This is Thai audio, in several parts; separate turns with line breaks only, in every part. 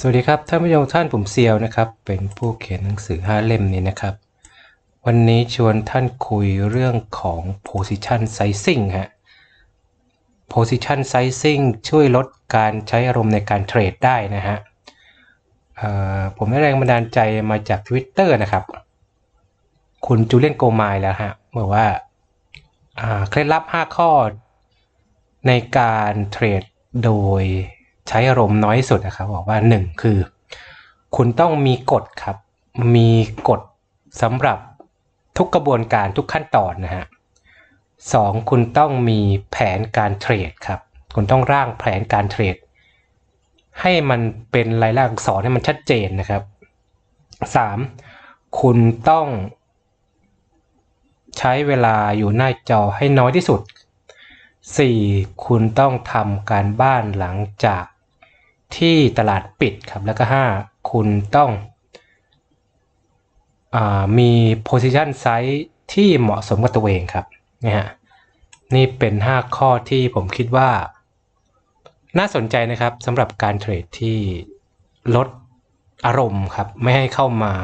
สวัสดีครับท่านผู้ชมท่านผมเซียวนะครับ เป็นผู้เขียนหนังสือ5เล่มนี้นะครับ วันนี้ชวนท่านคุยเรื่องของ position sizing ฮะ position sizing ช่วยลดการใช้อารมณ์ในการเทรดได้นะฮะผมได้แรงบันดาลใจมาจาก Twitter นะครับ คุณจูเลียนโกไมล์แล้วฮะบอกว่าเคล็ดลับ 5 ข้อในการเทรดโดย ใช้อารมณ์น้อยที่สุดนะครับ บอกว่า 1 คือ คุณต้องมีกฎครับ มีกฎสำหรับทุกกระบวนการทุกขั้นตอนนะฮะสองคุณต้องมีแผนการเทรดครับ คุณต้องร่างแผนการเทรด ให้มันเป็นลายลักษณ์อักษรให้มันชัดเจนนะครับสามคุณต้อง ใช้เวลาอยู่หน้าจอให้น้อยที่สุด 4. คุณต้องทำการบ้านหลังจาก ที่ตลาดปิดครับ แล้วก็ 5. คุณต้องอมี position size ที่เหมาะสมกับตัวเองครับนะฮะนี่เป็น 5 ข้อที่ผมคิดว่า น่าสนใจนะครับสำหรับการเทรดที่ลดอารมณ์ครับ ไม่ให้เข้ามา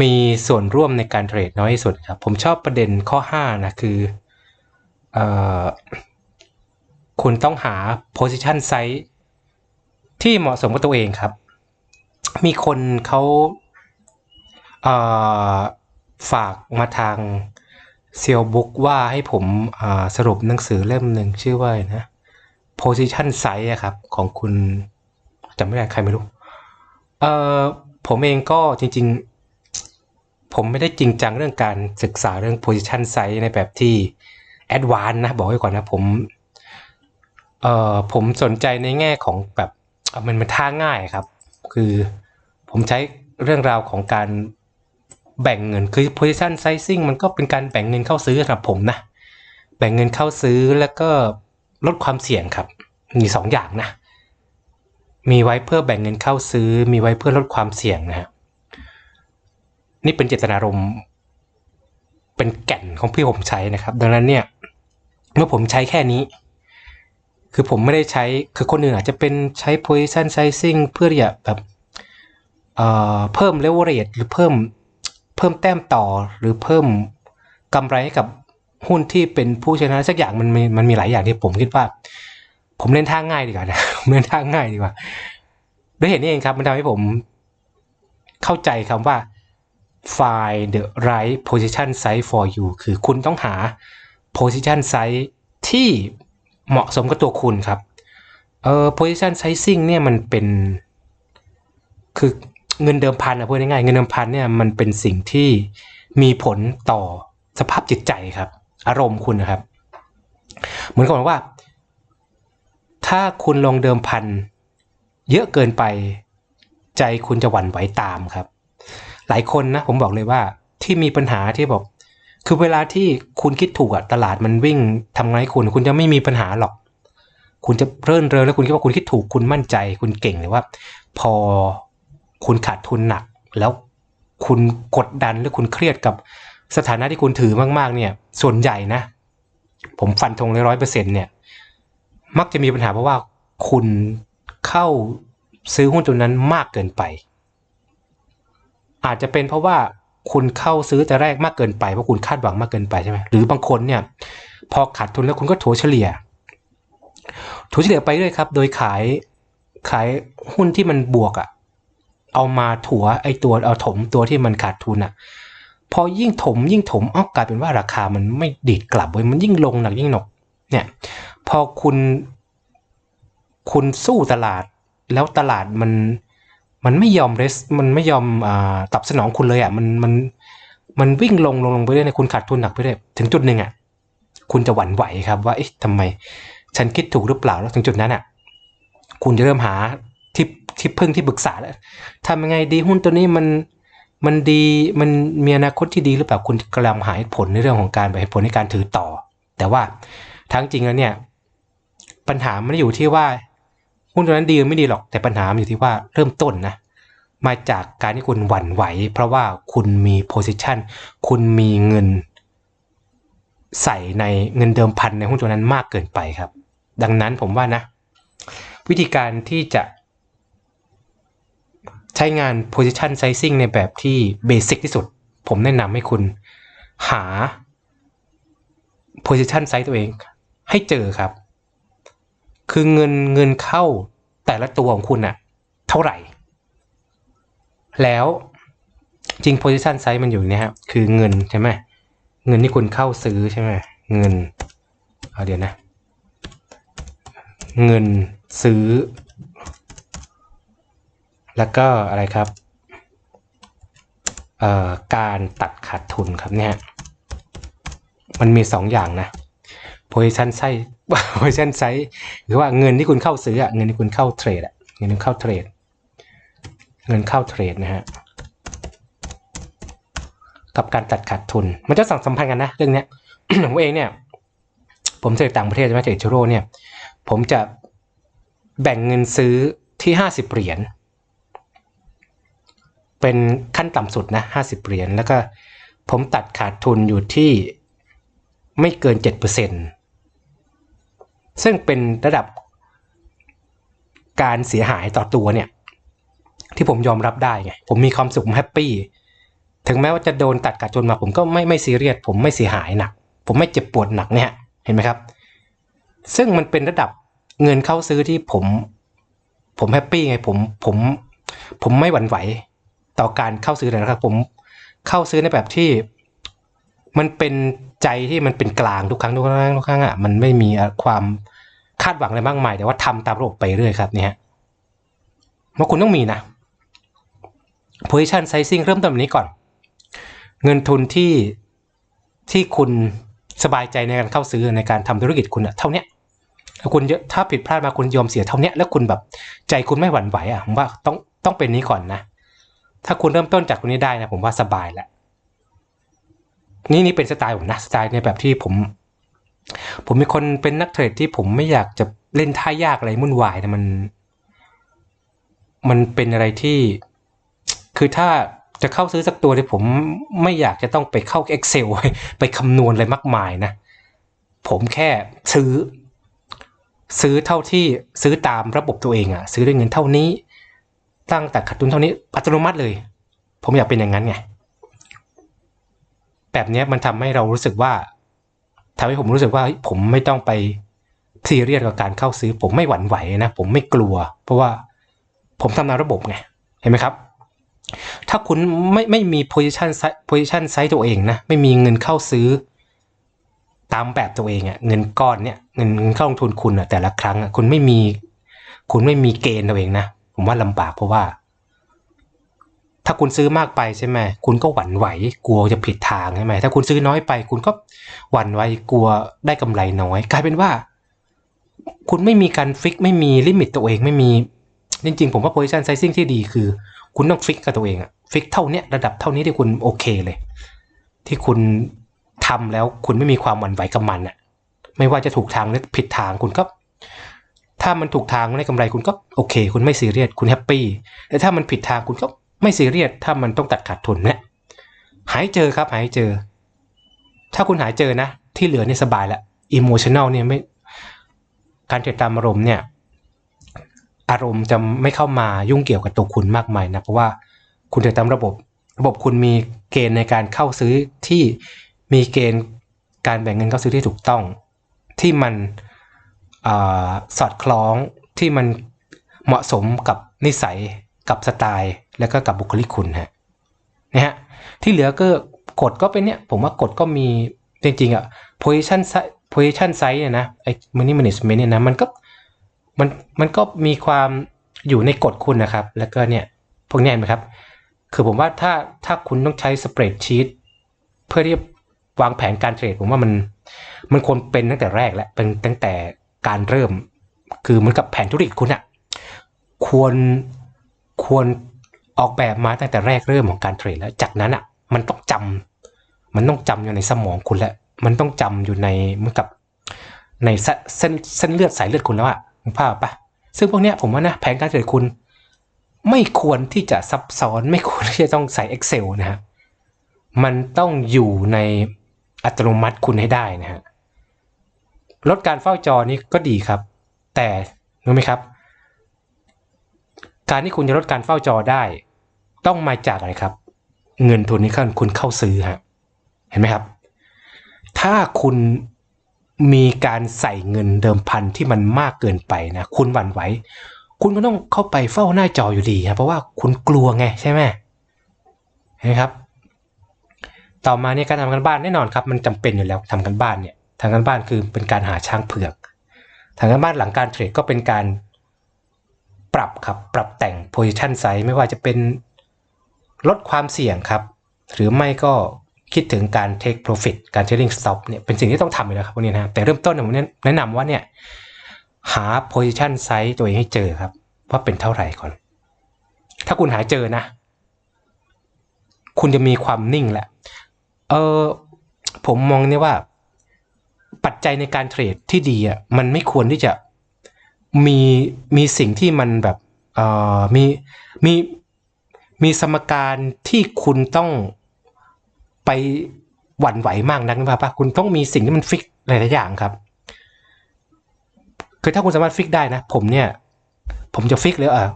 มีส่วนร่วมในการเทรดน้อยที่สุดครับ ผมชอบประเด็นข้อ 5 นะคือเออคุณต้องหา position size ที่เหมาะสมกับตัวเองครับ มีคนเขาเฝากมาทางเซียวบุ๊กว่าให้ผมสรุปหนังสือเล่มหนึ่งชื่อว่านะ position size ครับ ของคุณจำไม่ได้ใครไม่รู้ เอ่อผมเองก็จริง ๆ ผมไม่ได้จริงจังเรื่องการศึกษาเรื่อง position size ในแบบที่ advanced นะ บอกไว้ก่อนนะผม เอ่อผมสนใจในแง่ของแบบ มันมันท่าง่ายครับ คือผมใช้เรื่องราวของการแบ่งเงินคือ position sizing มันก็เป็นการแบ่งเงินเข้าซื้อสำหรับผมนะ แบ่งเงินเข้าซื้อแล้วก็ลดความเสี่ยงครับ มีสองอย่างนะ มีไว้เพื่อแบ่งเงินเข้าซื้อ มีไว้เพื่อลดความเสี่ยงนะฮะนี่เป็นเจตนารมณ์เป็นแก่นของพี่ผมใช้นะครับ ดังนั้นเนี่ย เมื่อผมใช้แค่นี้ คือผมไม่ได้ใช้คือคนอื่นอาจจะเป็นใช้ position sizing เพื่อที่จะแบบเอ่อเพิ่ม leverage หรือเพิ่มเพิ่มแต้มต่อหรือเพิ่มกำไรให้กับหุ้นที่เป็นผู้ชนะสักอย่างมันมีมันมีหลายอย่างที่ผมคิดว่า ผมเล่นท่าง่ายดีกว่านะผมเล่นท่าง่ายดีกว่าด้วยเหตุนี้เองครับ มันทำให้ผมเข้าใจคำว่า find the right position size for you คือคุณต้องหา position size ที่ เหมาะสมกับตัวคุณครับเอ่อ position sizing เนี่ยมันเป็น คือเงินเดิมพันอะพูดง่ายๆเงินเดิมพันเนี่ยมันเป็นสิ่งที่มีผลต่อสภาพจิตใจครับ อารมณ์คุณนะครับ เหมือนกับว่า ถ้าคุณลงเดิมพันเยอะเกินไป ใจคุณจะหวั่นไหวตามครับ หลายคนนะผมบอกเลยว่าที่มีปัญหาที่บอก คือเวลาที่คุณคิดถูกอะตลาดมันวิ่งทำไงคุณ คุณจะไม่มีปัญหาหรอก คุณจะเรื่นเริงแล้วคุณคิดว่าคุณคิดถูกคุณมั่นใจ คุณเก่งหรือว่า พอคุณขาดทุนหนัก แล้วคุณกดดันหรือคุณเครียดกับสถานะที่คุณถือมากๆ เนี่ย ส่วนใหญ่นะ ผมฟันธงเลยร้อยเปอร์เซ็นเนี่ย มักจะมีปัญหาเพราะว่าคุณเข้าซื้อหุ้นตัวนั้นมากเกินไป อาจจะเป็นเพราะว่า คุณเข้าซื้อแต่แรกมากเกินไปเพราะคุณคาดหวังมากเกินไปใช่ไหมหรือบางคนเนี่ยพอขาดทุนแล้วคุณก็ถัวเฉลี่ยถัวเฉลี่ยไปเรื่อยครับ โดยขายขายหุ้นที่มันบวกอะ่ะเอามาถัวไอตัวเอาถมตัวที่มันขาดทุนอะ่ะพอยิ่งถมยิ่งถมอ้ากลายเป็นว่าราคามันไม่ดีดกลับเว้ยมันยิ่งลงหนักยิ่งหนกเนี่ยพอคุณคุณสู้ตลาดแล้วตลาดมัน มันไม่ยอมเรสมันไม่ยอมอตอบสนองคุณเลยอะมันมันมันวิ่งลงลงลงไปเรื่อยคุณขาดทุนหนักไปเรื่อยถึงจุดหนึ่งอะคุณจะหวั่นไหวครับว่าเอ๊ะทำไม ฉันคิดถูกหรือเปล่าแล้วถึงจุดนั้นอะคุณจะเริ่มหาที่ที่พึ่งที่ปรึกษาแล้วทำยังไงดีหุ้นตัวนี้มันมันดีมันมีอนาคตที่ดีหรือเปล่าคุณกำลังหาเหตุผลในเรื่องของการหตุผลในการถือต่อ แต่ว่าทั้งจริงแล้วเนี่ยปัญหาไม่ได้อยู่ที่ว่า หุ้นตัวนั้นดีไม่ดีหรอกแต่ปัญหาอยู่ที่ว่าเริ่มต้นนะมาจากการที่คุณหวั่นไหว เพราะว่าคุณมี position คุณมีเงิน ใส่ในเงินเดิมพันในหุ้นตัวนั้นมากเกินไปครับ ดังนั้นผมว่านะ วิธีการที่จะ ใช้งาน position sizing ในแบบที่เบสิกที่สุด ผมแนะนำให้คุณหา position size ตัวเองให้เจอครับ คือเงินเงินเข้าแต่ละตัวของคุณอะเท่าไหร่ แล้วจริง position size มันอยู่เนี่ยครับคือเงินใช่ไหมเงินที่คุณเข้าซื้อใช่ไหมเงินเอาเดี๋ยวนะ เงินซื้อ แล้วก็อะไรครับการตัดขาดทุนครับเนี่ยมันมีสองอย่างนะ position size position size หรือว่าเงินที่คุณเข้าซื้ออะเงินที่คุณเข้าเทรดอะเงินที่เข้าเทรด เงินเข้าเทรดนะฮะกับการตัดขาดทุน มันจะสั่งสัมพันธ์กันนะเรื่องเนี้ยผมเองเนี่ยผมเทรดต่างประเทศใช่ไหมเทรดชูโรเนี่ย ผมจะแบ่งเงินซื้อที่ห้าสิบเหรียญเป็นขั้นต่ำสุดนะห้าสิบเหรียญแล้วก็ผมตัดขาดทุนอยู่ที่ไม่เกินเจ็ดเปอร์เซ็นต์ ซึ่งเป็นระดับการเสียหายต่อตัวเนี่ย ที่ผมยอมรับได้ไงผมมีความสุขผมแฮปปี้ถึงแม้ว่าจะโดนตัดขาดทุนมาผมก็ไม่ไม่ซีเรียสผมไม่เสียหายหนัก ผมไม่เจ็บปวดหนักเนี่ยเห็นไหมครับ ซึ่งมันเป็นระดับเงินเข้าซื้อที่ผม ผมแฮปปี้ไงผมผมผมไม่หวั่นไหวต่อการเข้าซื้อเลยนะครับ ผมเข้าซื้อในแบบที่มันเป็น ใจที่มันเป็นกลางทุกครั้งทุกครั้งทุกครั้งอะมันไม่มีความคาดหวังอะไรมากมายแต่ว่าทำตามระบบไปเรื่อยครับเนี่ยฮะว่าคุณต้องมีนะ position sizing เริ่มต้นแบบนี้ก่อน เงินทุนที่ที่คุณสบายใจในการเข้าซื้อในการทำธุรกิจคุณอะเท่าเนี้ยถ้าคุณเยอะถ้าผิดพลาดมาคุณยอมเสียเท่าเนี้ยแล้วคุณแบบใจคุณไม่หวั่นไหวอะผมว่าต้องต้องเป็นนี้ก่อนนะ ถ้าคุณเริ่มต้นจากตรงนี้ได้นะผมว่าสบายแล้ว นี่นี่เป็นสไตล์ผมนะสไตล์ในแบบที่ผม ผมเป็นคนเป็นนักเทรดที่ผมไม่อยากจะเล่นท่ายากอะไรมุ่นวายนะมัน มันเป็นอะไรที่ คือถ้าจะเข้าซื้อสักตัวที่ผมไม่อยากจะต้องไปเข้า Excel ไปคำนวณอะไรมากมายนะ ผมแค่ซื้อ ซื้อเท่าที่ซื้อตามระบบตัวเองอะซื้อด้วยเงินเท่านี้ ตั้งแต่ขาดทุนเท่านี้อัตโนมัติเลย ผมอยากเป็นอย่างนั้นไง แบบนี้มันทำให้เรารู้สึกว่าทำให้ผมรู้สึกว่าผมไม่ต้องไปซีเรียสกับการเข้าซื้อ ผมไม่หวั่นไหวนะผมไม่กลัว เพราะว่าผมทำตามระบบไงเห็นไหมครับ ถ้าคุณไม่ไม่มี position size position size ตัวเองนะ ไม่มีเงินเข้าซื้อ ตามแบบตัวเองอะเงินก้อนเนี่ยเงินเข้าลงทุนคุณอะแต่ละครั้งอะคุณไม่มี คุณไม่มีเกณฑ์ตัวเองนะ ผมว่าลำบากเพราะว่า ถ้าคุณซื้อมากไปใช่ไหมคุณก็หวั่นไหว กลัวจะผิดทางใช่ไหมถ้าคุณซื้อน้อยไป คุณก็หวั่นไหวกลัวได้กำไรน้อย กลายเป็นว่า คุณไม่มีการฟิกไม่มีลิมิตตัวเองไม่มีจริงๆผมว่า position sizing ที่ดีคือ คุณต้องฟิกกับตัวเองอะฟิกเท่านี้ระดับเท่านี้ที่คุณโอเคเลย ที่คุณทำแล้วคุณไม่มีความหวั่นไหวกับมันอะไม่ว่าจะถูกทางหรือผิดทางคุณก็ ถ้ามันถูกทางได้กำไรคุณก็โอเค คุณไม่ซีเรียสคุณแฮปปี้แต่ถ้ามันผิดทางคุณก็ ไม่ซีเรียสถ้ามันต้องตัดขาดทุนเนี่ยหายเจอครับหายเจอ ถ้าคุณหายเจอนะ ที่เหลือเนี่ยสบายละอิโมชันแนลเนี่ยไม่การเทรดตามอารมณ์เนี่ย อารมณ์จะไม่เข้ามายุ่งเกี่ยวกับตัวคุณมากมายนะ เพราะว่าคุณเทรดตามระบบ ระบบคุณมีเกณฑ์ในการเข้าซื้อที่มีเกณฑ์การแบ่งเงินเข้าซื้อที่ถูกต้อง ที่มันอสอดคล้องที่มันเหมาะสมกับนิสัยกับสไตล์ แล้วก็กับบุคลิกคุณฮะนะฮะที่เหลือก็กฎก็เป็นเนี่ย ผมว่ากฎก็มีจริงๆอะ position size position size เนี่ยนะไอ้ money management เนี่ยนะมันก็มันมันก็มีความอยู่ในกฎคุณนะครับ แล้วก็เนี่ยพวกเนี้ยเห็นไหมครับ คือผมว่าถ้าถ้าคุณต้องใช้สเปรดชีตเพื่อที่วางแผนการเทรดผมว่ามันมันควรเป็นตั้งแต่แรกแล้วเป็นตั้งแต่การเริ่ม คือเหมือนกับแผนธุรกิจคุณอะควรควร ออกแบบมาตั้งแต่แรกเริ่มของการเทรดแล้ว จากนั้นอะมันต้องจำมันต้องจำอยู่ในสมองคุณแล้ว มันต้องจำอยู่ในเหมือนกับในเส้นเส้นเลือดสายเลือดคุณแล้วอะนึกภาพปะซึ่งพวกเนี้ยผมว่านะแผนการเทรดคุณ ไม่ควรที่จะซับซ้อนไม่ควรที่จะต้องใส่ Excel นะฮะมันต้องอยู่ในอัตโนมัติคุณให้ได้นะฮะลดการเฝ้าจอนี่ก็ดีครับ แต่รู้ไหมครับ การที่คุณจะลดการเฝ้าจอได้ ต้องมาจากอะไรครับ เงินทุนนี้ขั้นคุณเข้าซื้อฮะเห็นไหมครับ ถ้าคุณมีการใส่เงินเดิมพันที่มันมากเกินไปนะคุณหวั่นไหวคุณก็ต้องเข้าไปเฝ้าหน้าจออยู่ดีครับเพราะว่าคุณกลัวไงใช่ไหมเห็นไหมครับ ต่อมาเนี่ยการทำกันบ้านแน่นอนครับ มันจำเป็นอยู่แล้วทำกันบ้านเนี่ยทำกันบ้านคือเป็นการหาช้างเผือกทำกันบ้านหลังการเทรดก็เป็นการปรับครับปรับแต่ง position size ไม่ว่าจะเป็น ลดความเสี่ยงครับ หรือไม่ก็คิดถึงการ take profit การ trading stop เนี่ยเป็นสิ่งที่ต้องทำอยู่แล้วครับวกนี้นะแต่เริ่มต้นผมแนะนำว่าเนี่ยหา position size ตัวเองให้เจอครับ ว่าเป็นเท่าไหร่ก่อน ถ้าคุณหาเจอนะ คุณจะมีความนิ่งแหละ เออผมมองเนี่ยว่า ปัจจัยในการเทรดที่ดีอะมันไม่ควรที่จะมีมีสิ่งที่มันแบบเออมีมี มีสมการที่คุณต้องไปหวั่นไหวมากนักนะครับปะคุณต้องมีสิ่งที่มันฟิกหลายๆอย่างครับ คือถ้าคุณสามารถฟิกได้นะ ผมเนี่ย ผมจะฟิกเลยเออ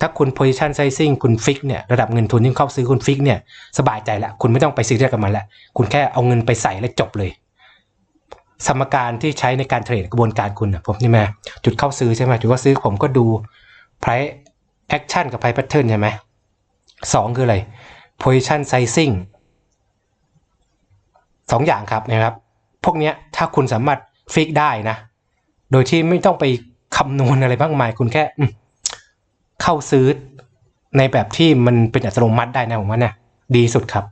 ถ้าคุณ position sizing คุณฟิกเนี่ยระดับเงินทุนที่เข้าซื้อคุณฟิกเนี่ยสบายใจแล้วคุณไม่ต้องไปซีเรียสกับมันแล้วคุณแค่เอาเงินไปใส่แล้วจบเลย สมการที่ใช้ในการเทรดกระบวนการคุณนะผมนี่ไหมจุดเข้าซื้อใช่ไหมจุดเข้าซื้อผมก็ดู price action กับ price pattern ใช่ไหม สองคืออะไร position sizing สองอย่างครับนะครับ พวกเนี้ยถ้าคุณสามารถฟิกได้นะ โดยที่ไม่ต้องไปคำนวณอะไรบ้างมาย คุณแค่เข้าซื้อในแบบที่มันเป็นอัตโนมัติได้นะผมว่าเนี่ยดีสุดครับ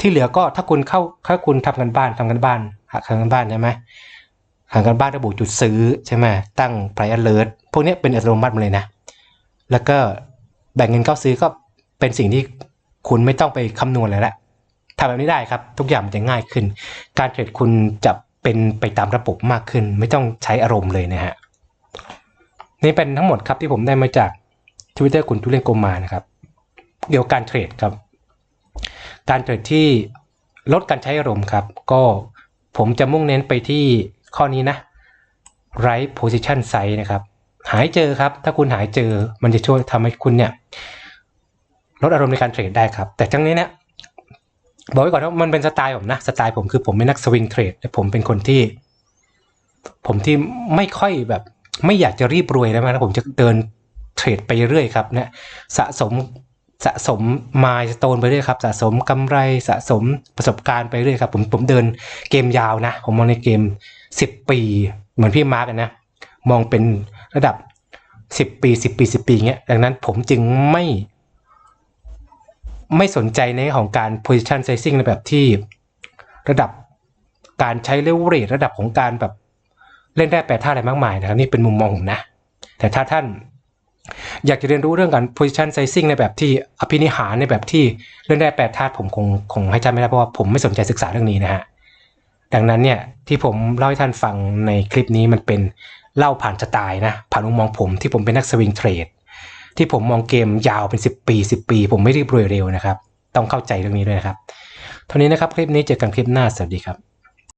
ที่เหลือก็ถ้าคุณเข้าถ้าคุณทำกันบ้านทำกันบ้านหาทำกันบ้านใช่ไหมหากันบ้านระบุจุดซื้อใช่ไหมตั้ง price alert พวกเนี้ยเป็นอัตโนมัติหมดเลยนะ แล้วก็แบ่งเงินเข้าซื้อก็ เป็นสิ่งที่คุณไม่ต้องไปคำนวณเลยละทำแบบนี้ได้ครับ ทุกอย่างมันจะง่ายขึ้น การเทรดคุณจะเป็นไปตามระบบมากขึ้น ไม่ต้องใช้อารมณ์เลยนะฮะนี่เป็นทั้งหมดครับที่ผมได้มาจาก Twitter คุณทุเรียโกมานะครับ เกี่ยวกับการเทรดครับ การเทรดที่ลดการใช้อารมณ์ครับ ก็ผมจะมุ่งเน้นไปที่ข้อนี้นะ right position size นะครับ หายเจอครับ ถ้าคุณหายเจอมันจะช่วยทำให้คุณเนี่ย ลดอารมณ์ในการเทรดได้ครับ แต่ทั้งนี้เนี่ยบอกไว้ก่อนว่ามันเป็นสไตล์ผมนะสไตล์ผมคือผมเป็นนักสวิงเทรดและผมเป็นคนที่ ผมที่ไม่ค่อยแบบ ไม่อยากจะรีบรวยแล้วนะผมจะเดินเทรดไปเรื่อยครับเนี่ยสะสมสะสมมายสโตนไปเรื่อยครับ สะสมกำไรสะสมประสบการณ์ไปเรื่อยครับ ผมผมเดินเกมยาวนะ ผมมองในเกม 10 ปี เหมือนพี่มาร์กนะมองเป็นระดับ 10 ปี 10 ปี 10 ปีเงี้ยดังนั้นผมจึงไม่ ไม่สนใจในของการ position sizing ในแบบที่ระดับการใช้เลเวอเรจระดับของการแบบเล่นได้แปดท่าอะไรมากมายนะครับ นี่เป็นมุมมองผมนะ แต่ถ้าท่านอยากจะเรียนรู้เรื่องการ position sizing ในแบบที่อภินิหารในแบบที่เล่นได้แปดธาตุผมคงคงให้ท่านไม่ได้เพราะว่าผมไม่สนใจศึกษาเรื่องนี้นะฮะดังนั้นเนี่ยที่ผมเล่าให้ท่านฟังในคลิปนี้มันเป็นเล่าผ่านสไตล์นะผ่านมุมมองผมที่ผมเป็นนักสวิงเทรด ที่ผมมองเกมยาวเป็น 10 ปี 10 ปี ผมไม่รีบรวยเร็วนะครับ ต้องเข้าใจเรื่องนี้ด้วยนะครับ เท่านี้นะครับคลิปนี้เจอกันคลิปหน้าสวัสดีครับ